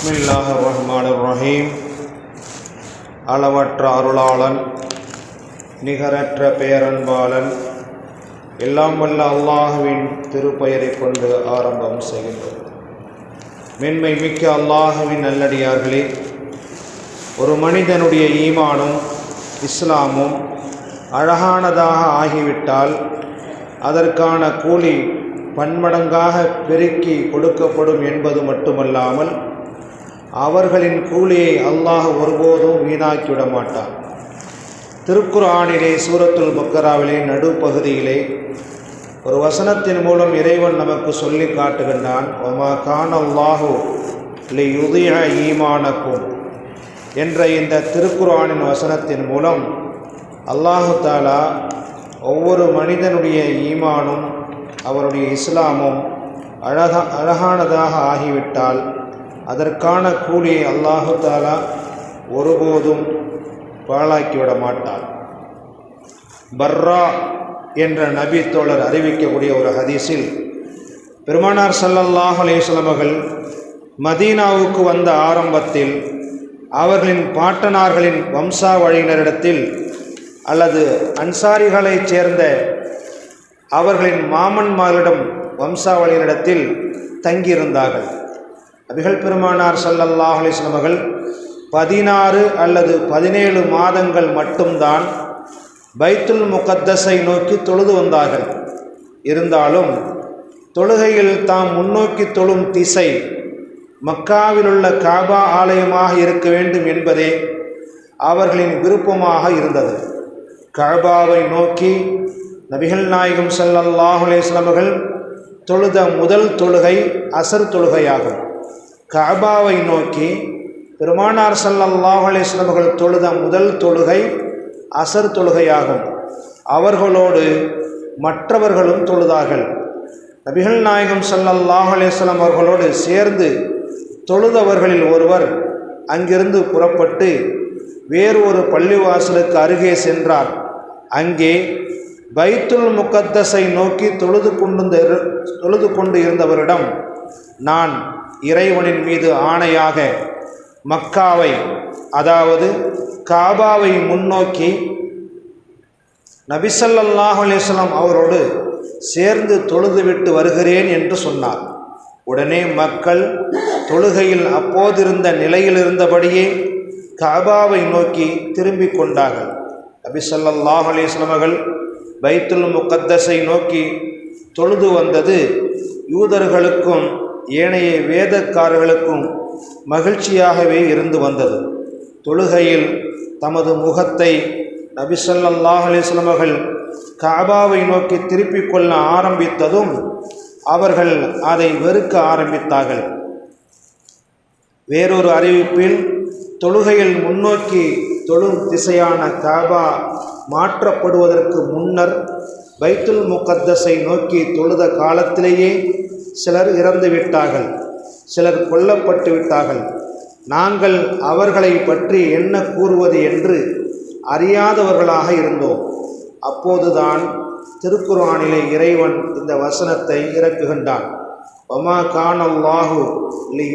பிஸ்மில்லாஹ் ரஹ்மான் ரஹீம் அளவற்ற அருளாளன் நிகரற்ற பேரன்பாளன் எல்லாம் வல்ல அல்லாஹுவின் திருப்பெயரை கொண்டு ஆரம்பம் செய்கின்றோம். மென்மை மிக்க அல்லாஹுவின் நல்லடியார்களே ஒரு மனிதனுடைய ஈமானும் இஸ்லாமும் அழகானதாக ஆகிவிட்டால் அதற்கான கூலி பன்மடங்காக பெருக்கி கொடுக்கப்படும் என்பது மட்டுமல்லாமல் அவர்களின் கூலியை அல்லாஹ் ஒருபோதும் வீணாக்கிவிட மாட்டான் திருக்குறானிலே சூரத்துல் பக்கராவிலே நடுப்பகுதியிலே ஒரு வசனத்தின் மூலம் இறைவன் நமக்கு சொல்லி காட்டுகின்றான் ஒமா கான் அல்லாஹு இல்லை யுதிய ஈமானக்கும் என்ற இந்த திருக்குறானின் வசனத்தின் மூலம் அல்லாஹு தாலா ஒவ்வொரு மனிதனுடைய ஈமானும் அவருடைய இஸ்லாமும் அழகா அழகானதாக ஆகிவிட்டால் அதற்கான கூலியை அல்லாஹு தாலா ஒருபோதும் பாழாக்கிவிட மாட்டார் பர்ரா என்ற நபி தோழர் அறிவிக்கக்கூடிய ஒரு ஹதீஸில் பெருமானார் சல்லல்லாஹ் அலேஸ்லமகள் மதீனாவுக்கு வந்த ஆரம்பத்தில் அவர்களின் பாட்டனார்களின் வம்சாவழியினரிடத்தில் அல்லது அன்சாரிகளைச் சேர்ந்த அவர்களின் மாமன்மார்களிடம் வம்சாவளியினிடத்தில் தங்கியிருந்தார்கள். நபிகள் பெருமானார் சல்லல்லாஹ் அலிஸ்லம் அவர்கள் பதினாறு அல்லது பதினேழு மாதங்கள் மட்டும்தான் பைத்துல் முகத்தஸை நோக்கி தொழுது வந்தார்கள். இருந்தாலும் தொழுகையில் தாம் முன்னோக்கி தொழும் திசை மக்காவிலுள்ள காபா ஆலயமாக இருக்க வேண்டும் என்பதே அவர்களின் விருப்பமாக இருந்தது. காபாவை நோக்கி நபிகள் நாயகம் சல்லல்லாஹ் அலேஸ்லமர்கள் தொழுத முதல் தொழுகை அசர் தொழுகையாகும். கபாவை நோக்கி பெருமானார் சல்லல்லாஹ் அவர்கள் தொழுத முதல் தொழுகை அசர் தொழுகையாகும். அவர்களோடு மற்றவர்களும் தொழுதார்கள். நபிகள் நாயகம் சல்லல்லாஹ் அலேஸ்லம் அவர்களோடு சேர்ந்து தொழுதவர்களில் ஒருவர் அங்கிருந்து புறப்பட்டு வேறு ஒரு பள்ளிவாசலுக்கு அருகே சென்றார். அங்கே பைத்துல் முக்கத்தஸை நோக்கி தொழுது கொண்டு தொழுது கொண்டு இருந்தவரிடம் நான் இறைவனின் மீது ஆணையாக மக்காவை அதாவது காபாவை முன்னோக்கி நபிசல்லாஹ் அலிஸ்லாம் அவரோடு சேர்ந்து தொழுதுவிட்டு வருகிறேன் என்று சொன்னார். உடனே மக்கள் தொழுகையில் அப்போதிருந்த நிலையில் இருந்தபடியே காபாவை நோக்கி திரும்பி கொண்டார்கள். நபிசல்லாஹ் அலிஸ்லாம் பைத்துல் முக்கத்தஸை நோக்கி தொழுது வந்தது யூதர்களுக்கும் ஏனைய வேதக்காரர்களுக்கும் மகிழ்ச்சியாகவே இருந்து வந்தது. தொழுகையில் தமது முகத்தை நபிசல்லாஹ் அலிஸ்லமர்கள் காபாவை நோக்கி திருப்பிக் கொள்ள ஆரம்பித்ததும் அவர்கள் அதை வெறுக்க ஆரம்பித்தார்கள். வேறொரு அறிவிப்பில் தொழுகையில் முன்னோக்கி தொழும் திசையான காபா மாற்றப்படுவதற்கு முன்னர் பைத்துல் முகத்தஸை நோக்கி தொழுத காலத்திலேயே சிலர் இறந்து விட்டார்கள் சிலர் கொல்லப்பட்டு விட்டார்கள். நாங்கள் அவர்களை பற்றி என்ன கூறுவது என்று அறியாதவர்களாக இருந்தோம். அப்போதுதான் திருக்குறானிலே இறைவன் இந்த வசனத்தை இறக்குகின்றான். ஒமா கான் அல்லாஹு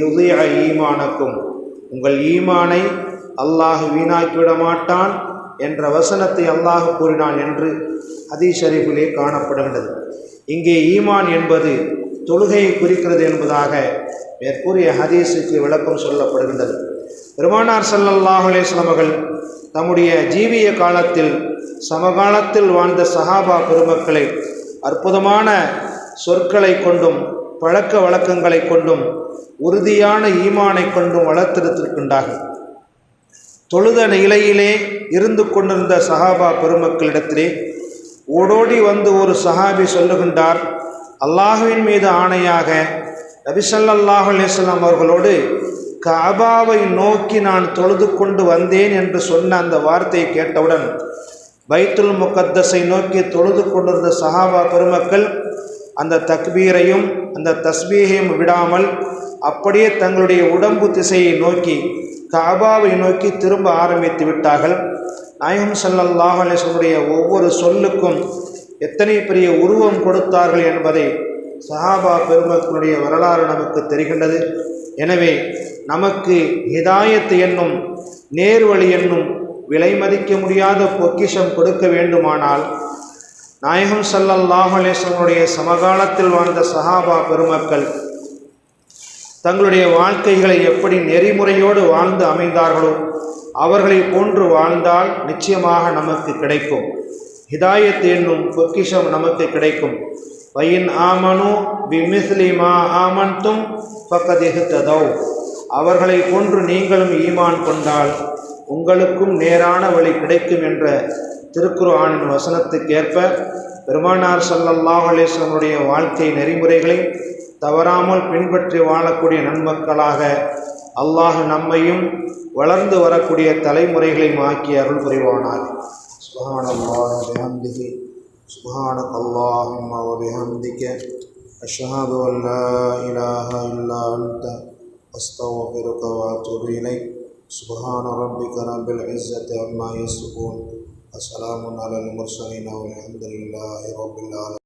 யுதய ஈமானக்கும். உங்கள் ஈமானை அல்லாஹ் வீணாக்கிவிட மாட்டான் என்ற வசனத்தை அல்லாஹ் கூறினான் என்று ஹதீ ஷரீஃபிலே காணப்படுகின்றது. இங்கே ஈமான் என்பது தொழுகையை குறிக்கிறது என்பதாக மேற்கூறிய ஹதீஸுக்கு விளக்கம் சொல்லப்படுகின்றது. பெருமானார் சல்லல்லாஹ் அலேஸ்லம் அவர்கள் தம்முடைய ஜீவிய காலத்தில் சமகாலத்தில் வாழ்ந்த சஹாபா பெருமக்களை அற்புதமான சொற்களை கொண்டும் பழக்க வழக்கங்களை கொண்டும் உறுதியான ஈமானை கொண்டும் வளர்த்தெடுத்திருக்கின்றார்கள் தொழுத நிலையிலே இருந்து கொண்டிருந்த சஹாபா பெருமக்களிடத்திலே ஓடோடி வந்து ஒரு சஹாபி சொல்லுகின்றார் அல்லாஹுவின் மீது ஆணையாக நபிசல்லாஹ் அலிஸ்லாம் அவர்களோடு காபாவை நோக்கி நான் தொழுது கொண்டு வந்தேன் என்று சொன்ன அந்த வார்த்தையை கேட்டவுடன் பைத்துல் முகத்தஸை நோக்கி தொழுது கொண்டிருந்த சஹாபா பெருமக்கள் அந்த தக்பீரையும் அந்த தஸ்பீகையும் விடாமல் அப்படியே தங்களுடைய உடம்பு திசையை நோக்கி காபாவை நோக்கி திரும்ப ஆரம்பித்து விட்டார்கள். நாயகம் சல்லாஹ் அலைஹி ஒவ்வொரு சொல்லுக்கும் எத்தனை பெரிய உருவம் கொடுத்தார்கள் என்பதை சஹாபா பெருமக்களுடைய வரலாறு நமக்கு தெரிகின்றது. எனவே நமக்கு ஹிதாயத்து என்னும் நேர்வழி என்னும் விலை மதிக்க முடியாத பொக்கிஷம் கொடுக்க வேண்டுமானால் நாயகம் ஸல்லல்லாஹு அலைஹி சமகாலத்தில் வாழ்ந்த சஹாபா பெருமக்கள் தங்களுடைய வாழ்க்கைகளை எப்படி நெறிமுறையோடு வாழ்ந்து அமைந்தார்களோ அவர்களை போன்று வாழ்ந்தால் நிச்சயமாக நமக்கு கிடைக்கும். ஹிதாயத் என்னும் பொக்கிஷம் நமக்கு கிடைக்கும். வயின் ஆமனு பிமிஸ்லி மா ஆமன்தும் பக்கதிகுத்ததோ. அவர்களை போன்று நீங்களும் ஈமான் கொண்டால் உங்களுக்கும் நேரான வழி கிடைக்கும் என்ற திருக்குர்ஆனின் வசனத்துக்கேற்ப பெருமானார் ஸல்லல்லாஹு அலைஹி வாழ்க்கை நெறிமுறைகளை தவறாமல் பின்பற்றி வாழக்கூடிய நன்மக்களாக அல்லாஹ் நம்மையும் வளர்ந்து வரக்கூடிய தலைமுறைகளையும் ஆக்கி அருள் புரிவானார் சுபஹானல்லாஹி பிஹம்திஹி சுபஹானக அல்லாஹும்ம வ பிஹம்திக அஷ்ஹது அன் லா இலாஹ இல்லா அன்த அஸ்தக்ஃபிருக வ அத்தூபு இலைக் சுபஹான ரப்பிக ரப்பில் இஸ்ஸத்தி அம்மா யசிஃபூன் வஸலாமுன் அலல் முர்ஸலீன் வல்ஹம்துலில்லாஹி ரப்பில் ஆலமீன்